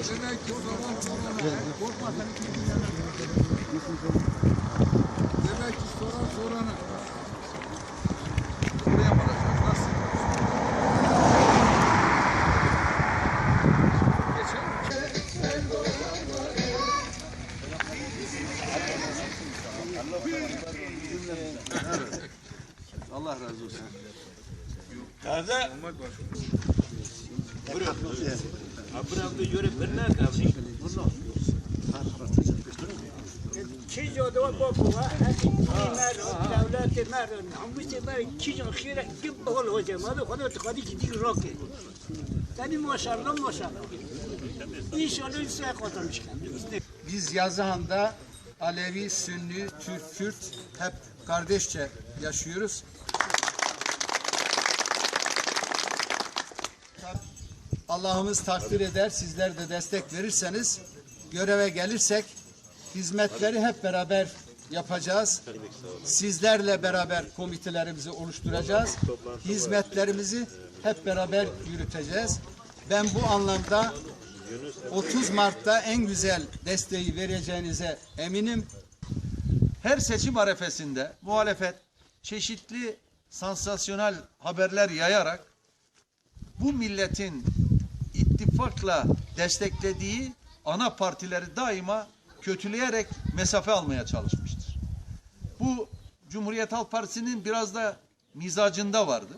Demek ki soran sorana. Korkma sen Demek ki soran sorana. Buraya bakacağız nasıl? Allah razı olsun. Abravda yöre birna kalmış. Çiz odu ve boku ha. Mer, devlet mer. Hamusi mer çiz xire kim bol hocam. Adı kodu tıkadı ki dik roke. Tani maşallah maşallah. İnşallah size kotamış Biz Yazıhan'da Alevi, Sünni, Türk, Kürt hep kardeşçe yaşıyoruz. Allah'ımız takdir eder, sizler de destek verirseniz, göreve gelirsek hizmetleri hep beraber yapacağız. Sizlerle beraber komitelerimizi oluşturacağız. Hizmetlerimizi hep beraber yürüteceğiz. Ben bu anlamda 30 Mart'ta en güzel desteği vereceğinize eminim. Her seçim arefesinde muhalefet çeşitli sansasyonel haberler yayarak bu milletin ittifakla desteklediği ana partileri daima kötüleyerek mesafe almaya çalışmıştır. Bu Cumhuriyet Halk Partisi'nin biraz da mizacında vardır.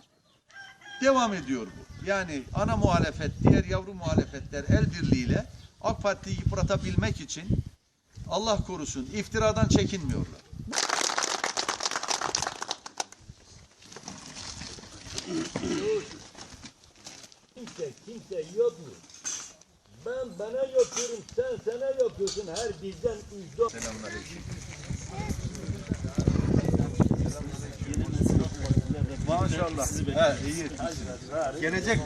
Devam ediyor bu. Yani ana muhalefet, diğer yavru muhalefetler el birliğiyle AK Parti'yi yıpratabilmek için Allah korusun iftiradan çekinmiyorlar. Kimse kimse yok mu? Ben bana yapıyorum, sen sana yapıyorsun. Her bizden üç dört. Maşallah. He, iyi. Gelecek